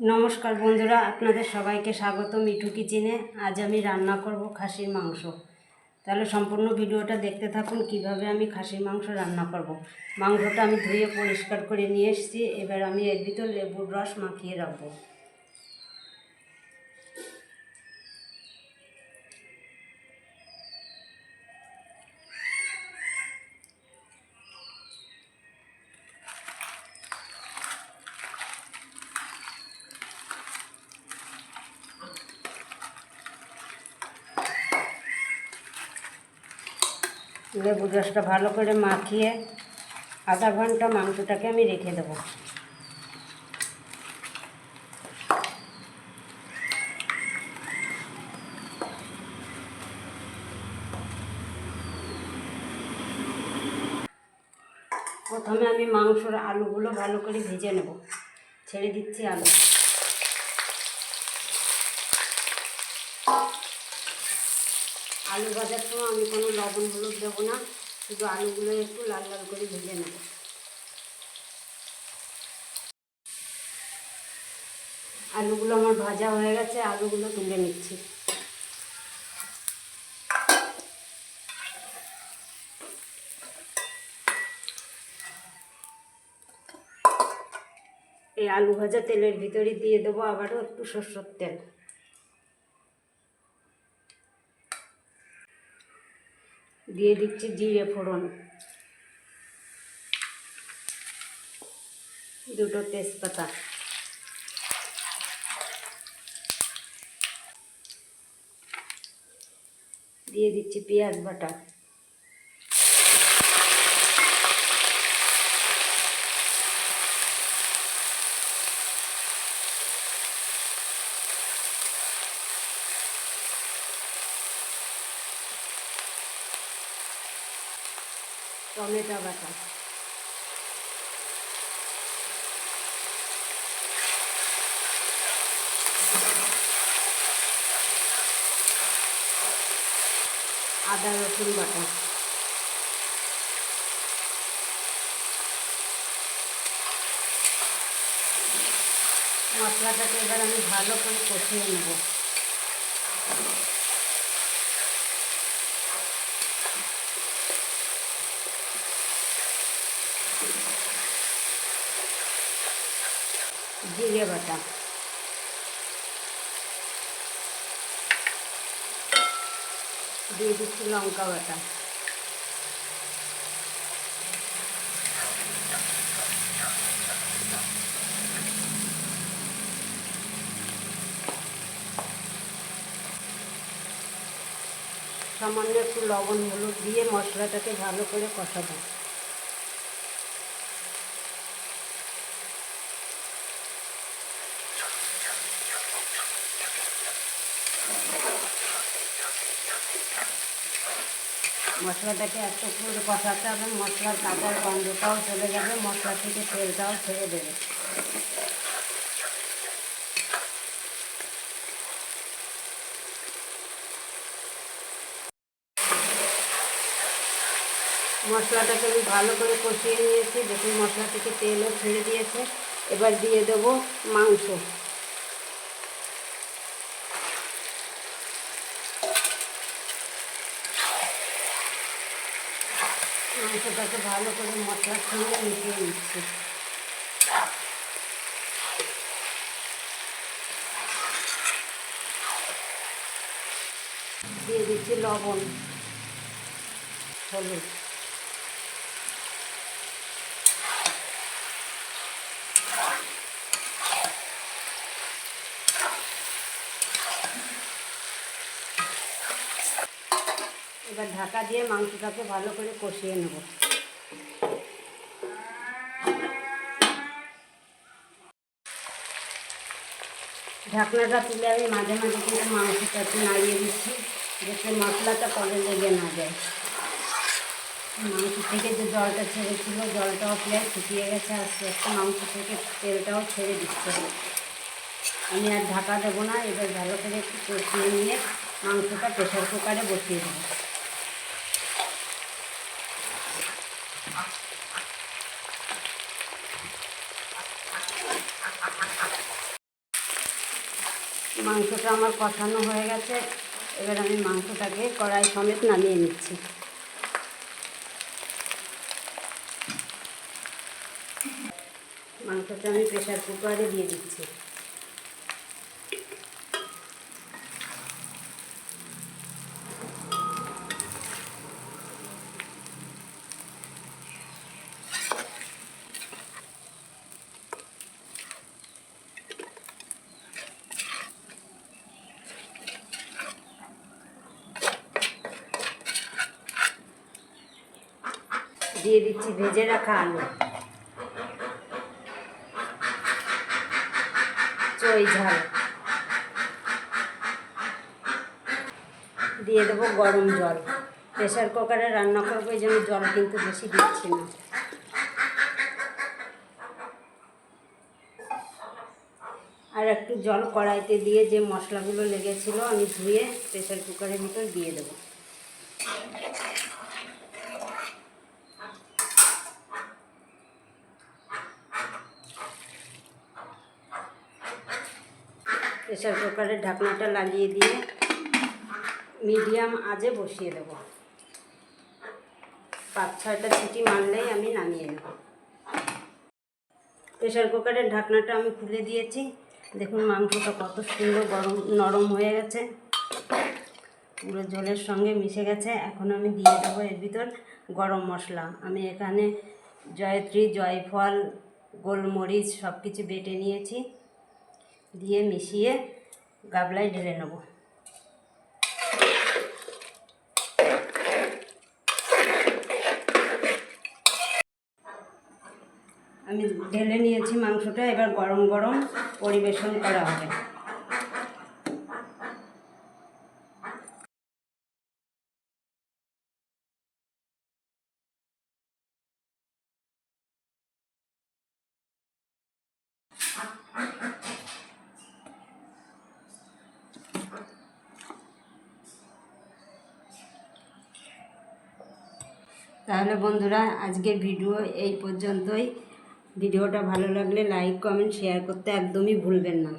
নমস্কার বন্ধুরা, আপনাদের সবাইকে স্বাগত মিঠু কিচেনে। আজ আমি রান্না করব খাসির মাংস। তাহলে সম্পূর্ণ ভিডিওটা দেখতে থাকুন, কীভাবে আমি খাসির মাংস রান্না করব। মাংসটা আমি ধুয়ে পরিষ্কার করে নিয়ে এসেছি। এবার আমি এর ভিতর লেবুর রস মাখিয়ে রাখব। লেবুর রসটা ভালো করে মাখিয়ে আধা ঘণ্টা মাংসটাকে আমি রেখে দেবো। প্রথমে আমি মাংসর আলুগুলো ভালো করে ভেজে নেব। ছেড়ে দিচ্ছি আলু। আলু ভাজার সময় আমি কোনো লবণ হলুদ দেবো না, শুধু আলুগুলো একটু লাল লাল করে ভেজে নেব। আলুগুলো আমার ভাজা হয়ে গেছে, আলুগুলো তুলে নিচ্ছি। এই আলু ভাজা তেলের ভিতরে দিয়ে দেবো আবারও একটু সরষের তেল। দিয়ে দিচ্ছি জিরে ফোড়ন। দুটো তেজপাতা। দিয়ে দিচ্ছি পেঁয়াজ বাটা। টমেটো বাটা আদা রসুন বাটা। মশলাটাকে এবার আমি ভালো করে কষিয়ে নেব। জিরে বাটা। দিয়ে দিচ্ছি লঙ্কা বাটা। সামান্য একটু লবণ, হলুদ দিয়ে মশলাটাকে ভালো করে কষাবো। মশলাটাকে এত করে কষাতে হবে, মশলার কাঁচার গন্ধটাও চলে যাবে, মশলা থেকে তেলটাও ছেড়ে দেবে। মশলাটাকে আমি ভালো করে কষিয়ে নিয়েছি, দেখুন মশলা থেকে তেলও ছেড়ে দিয়েছে। এবার দিয়ে দেবো মাংস। মাংসটাকে ভালো করে মশলার সঙ্গে মিশিয়ে নিচ্ছি। দিয়ে দিচ্ছি লবণ হলুদ এবার ঢাকা দিয়ে মাংসটাকে ভালো করে কষিয়ে নেব। ঢাকনাটা তুলে আমি মাঝে মাঝে কিন্তু মাংসটা একটু নাড়িয়ে দিচ্ছি, যাতে মশলাটা কলে লেগে না যায়। মাংস থেকে যে জলটা ছেড়েছিল, জলটাও প্রায় শুকিয়ে গেছে, আস্তে আস্তে মাংস থেকে তেলটাও ছেড়ে দিচ্ছে। আমি আর ঢাকা দেবো না, এবার ভালো করে একটু কষিয়ে নিয়ে মাংসটা প্রেশার কুকারে বসিয়ে দেবো। মাংসটা আমার কষানো হয়ে গেছে। এবার আমি মাংসটাকে কড়াই সমেত নামিয়ে নিচ্ছি। মাংসটা আমি প্রেশার কুকারে দিয়ে দিচ্ছি। দিয়ে দিচ্ছি, ভেজে রাখা আলু। চই ঝাল। দিয়ে দেবো গরম জল। প্রেশার কুকারে রান্না করব, এই জন্য জল কিন্তু বেশি দিচ্ছি না। আর একটু জল কড়াইতে দিয়ে যে মশলাগুলো লেগেছিলো, আমি ধুয়ে প্রেশার কুকারের ভিতর দিয়ে দেবো। প্রেশার কুকারের ঢাকনাটা লাগিয়ে দিয়ে মিডিয়াম আজে বসিয়ে দেবো। পাঁচ ছয়টা সিটি মারলেই আমি নামিয়ে নেব। প্রেশার কুকারের ঢাকনাটা আমি খুলে দিয়েছি। দেখুন মাংসটা কত সুন্দর গরম, নরম হয়ে গেছে। পুরো জলের সঙ্গে মিশে গেছে। এখন আমি দিয়ে দেবো এর ভিতর গরম মশলা। আমি এখানে জয়ত্রী, জয়ফল, গোলমরিচ সব কিছু বেটে নিয়েছি। দিয়ে মিশিয়ে গাবলায় ঢেলে নেব। আমি ঢেলে নিয়েছি মাংসটা, এবার গরম গরম পরিবেশন করা হবে। তাহলে বন্ধুরা, আজকের ভিডিও এই পর্যন্তই। ভিডিওটা ভালো লাগলে লাইক কমেন্ট শেয়ার করতে একদমই ভুলবেন না।